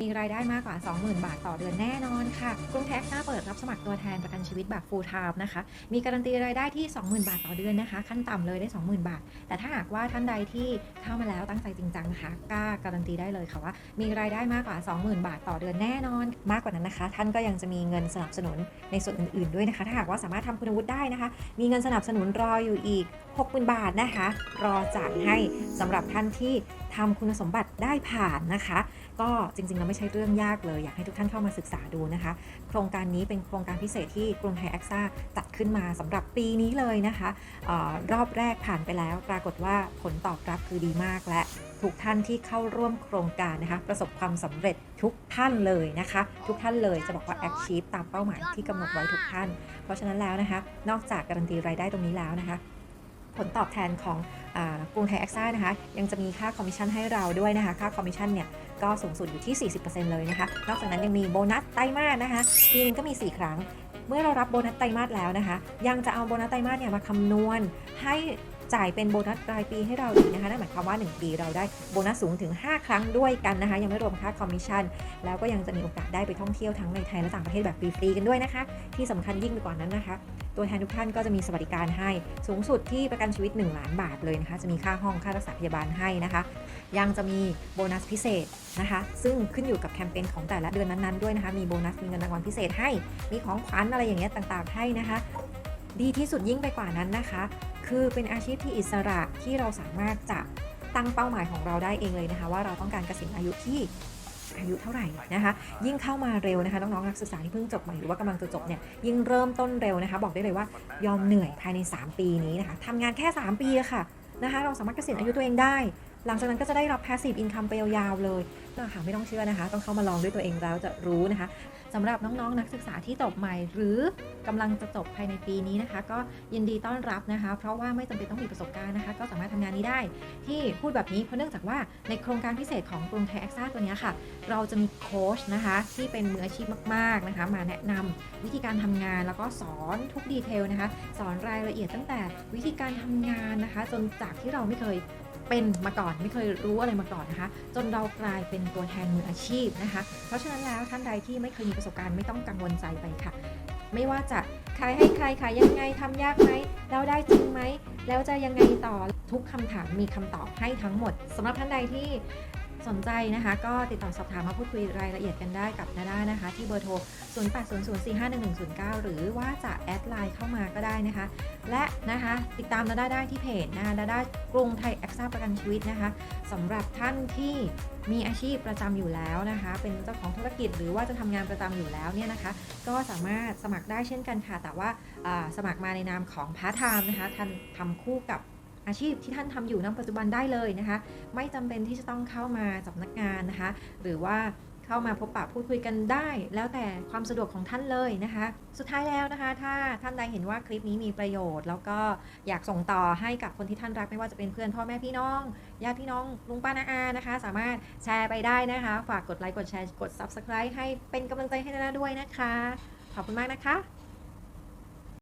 มีรายได้มากกว่า 20,000 บาทต่อเดือนแน่นอนค่ะกรุงเทคน่าเปิดรับสมัครตัวแทนประกันชีวิตแบบ full time นะคะ มีการันตีรายได้ที่ 20,000 บาทต่อเดือนนะคะ ขั้นต่ำเลยได้ 20,000 บาท แต่ถ้าหากว่าท่านใดที่เข้ามาแล้วตั้งใจจริงจังนะคะกล้าการันตีได้เลยค่ะว่า มีรายได้มากกว่า 20,000 บาทต่อเดือนแน่นอน มากกว่านั้นนะคะ ท่านก็ยังจะมีเงินสนับสนุนในส่วนอื่นๆด้วยนะคะ ถ้าหากว่าสามารถทำคุณวุฒิได้นะคะ มีเงินสนับสนุนรออยู่อีก 60,000 บาทนะคะ รอจ่ายให้สำหรับท่านที่ทำคุณสมบัติได้ผ่านนะคะ ก็จริงๆแล้วไม่ใช่เรื่องยากเลย อยากให้ทุกท่านเข้ามาศึกษาดูนะคะ โครงการนี้เป็นโครงการพิเศษที่กรุงไทยแอคซ่าจัดขึ้นมาสำหรับปีนี้เลยนะคะออรอบแรกผ่านไปแล้ว ปรากฏว่าผลตอบรับคือดีมากและทุกท่านที่เข้าร่วมโครงการนะคะ ประสบความสำเร็จทุกท่านเลยนะคะ ทุกท่านเลยจะบอกว่า achieve ตามเป้าหมายที่กำหนดไว้ทุกท่าน เพราะฉะนั้นแล้วนะคะ นอกจากการันตีรายได้ตรงนี้แล้วนะคะ ผลตอบแทนของ กรุงไทยแอคซ่านะคะยังจะมีค่าคอมมิชชั่นให้เราด้วยนะคะ ค่าคอมมิชชั่นเนี่ยก็สูงสุดอยู่ที่ 40%เลยนะคะ นอกจากนั้นยังมีโบนัสไตรมาสนะคะปีนึงก็มี 4 ครั้ง เมื่อเรารับโบนัสไตรมาสแล้วนะคะ ยังจะเอาโบนัสไตรมาสเนี่ยมาคำนวณให้จ่ายเป็นโบนัสรายปีให้เราอีกนะคะนั่นหมายความว่า 1 ปีเราได้โบนัสสูงถึง 5 ครั้งด้วยกันนะคะ ยังไม่รวมค่าคอมมิชชั่น แล้วก็ยังจะมีโอกาสได้ไปท่องเที่ยวทั้งในไทยและต่างประเทศแบบฟรีๆกันด้วยนะคะ ที่สำคัญยิ่งไปกว่านั้นนะคะ ตัวแทนทุกท่านก็จะมีสวัสดิการให้ สูงสุดที่ประกันชีวิต 1 ล้านบาทเลยนะคะ จะมีค่าห้องค่ารักษาพยาบาลให้นะคะ ยังจะมีโบนัสพิเศษนะคะ ซึ่งขึ้นอยู่กับแคมเปญของแต่ละเดือนนั้นๆด้วยนะคะ มีโบนัสมีเงินรางวัลพิเศษให้ มีของขวัญอะไรอย่างเงี้ยต่างๆ ให้นะคะ ดีที่สุดยิ่งไปกว่านั้นนะคะ คือเป็นอาชีพที่อิสระที่เราสามารถจะตั้งเป้าหมายของเราได้เองเลยนะคะ ว่าเราต้องการเกษียณอายุที่ อายุเท่าไหร่นะคะ ยิ่งเข้ามาเร็วนะคะน้องๆนักศึกษาที่เพิ่งจบใหม่หรือว่ากำลังจะจบเนี่ยยิ่งเริ่มต้นเร็วนะคะ บอกได้เลยว่ายอมเหนื่อยภายใน 3 ปีนี้นะคะทำงานแค่ 3 ปีอะค่ะนะคะ เราสามารถเกษียณอายุตัวเองได้หลังจากนั้นก็จะได้รับ passive income ไปยาวๆเลยนะคะไม่ต้องเชื่อนะคะ ต้องเข้ามาลองด้วยตัวเองแล้วจะรู้นะคะสำหรับน้องๆ นักศึกษาที่จบใหม่ หรือกำลังจะจบภายในปีนี้นะคะ ก็ยินดีต้อนรับนะคะ เพราะว่าไม่จำเป็นต้องมีประสบการณ์นะคะ ก็สามารถทำงานนี้ได้ ที่พูดแบบนี้เพราะเนื่องจากว่าในโครงการพิเศษของกรุงไทยแอคซ่าตัวนี้ค่ะ เราจะมีโค้ชนะคะ ที่เป็นมืออาชีพมากๆนะคะ มาแนะนำวิธีการทำงานแล้วก็สอนทุกดีเทลนะคะ สอนรายละเอียดตั้งแต่วิธีการทำงานนะคะ จนจากที่เราไม่เคยเป็นมาก่อนไม่เคยรู้อะไรมาก่อนนะคะ จนเรากลายเป็นตัวแทนมืออาชีพนะคะ เพราะฉะนั้นแล้วท่านใดที่ไม่เคยมีประสบการณ์ไม่ต้องกังวลใจไปค่ะ ไม่ว่าจะขายให้ใครขายยังไงทำยากไหมแล้วได้จริงไหมแล้วจะยังไงต่อทุกคำถามมีคำตอบให้ทั้งหมดสำหรับท่านใดที่ สนใจนะคะก็ติดต่อสอบถามมาพูดคุยรายละเอียดกันได้กับนาด้านะคะ ที่เบอร์โทร 0800451109 หรือว่าจะแอดไลน์เข้ามาก็ได้นะคะ และนะคะติดตามนาด้าได้ที่เพจนะคะนาด้ากรุงไทยแอคซ่าประกันชีวิตนะคะสำหรับท่านที่มีอาชีพประจำอยู่แล้วนะคะ เป็นเจ้าของธุรกิจหรือว่าจะทำงานประจำอยู่แล้วเนี่ยนะคะ ก็สามารถสมัครได้เช่นกันค่ะ แต่ว่าอ่าสมัครมาในนามของพาร์ทไทม์นะคะท่านทำคู่กับ อาชีพที่ท่านทำอยู่ณปัจจุบันได้เลยนะคะ ไม่จำเป็นที่จะต้องเข้ามาสำนักงานนะคะ หรือว่าเข้ามาพบปะพูดคุยกันได้ แล้วแต่ความสะดวกของท่านเลยนะคะ สุดท้ายแล้วนะคะ ถ้าท่านใดเห็นว่าคลิปนี้มีประโยชน์ แล้วก็อยากส่งต่อให้กับคนที่ท่านรักไม่ว่าจะเป็นเพื่อนพ่อแม่พี่น้องญาติพี่น้องลุงป้าน้าอานะคะ สามารถแชร์ไปได้นะคะ ฝากกดไลค์กดแชร์กด subscribe ให้เป็นกำลังใจให้นาด้วยนะคะ ขอบคุณมากนะคะ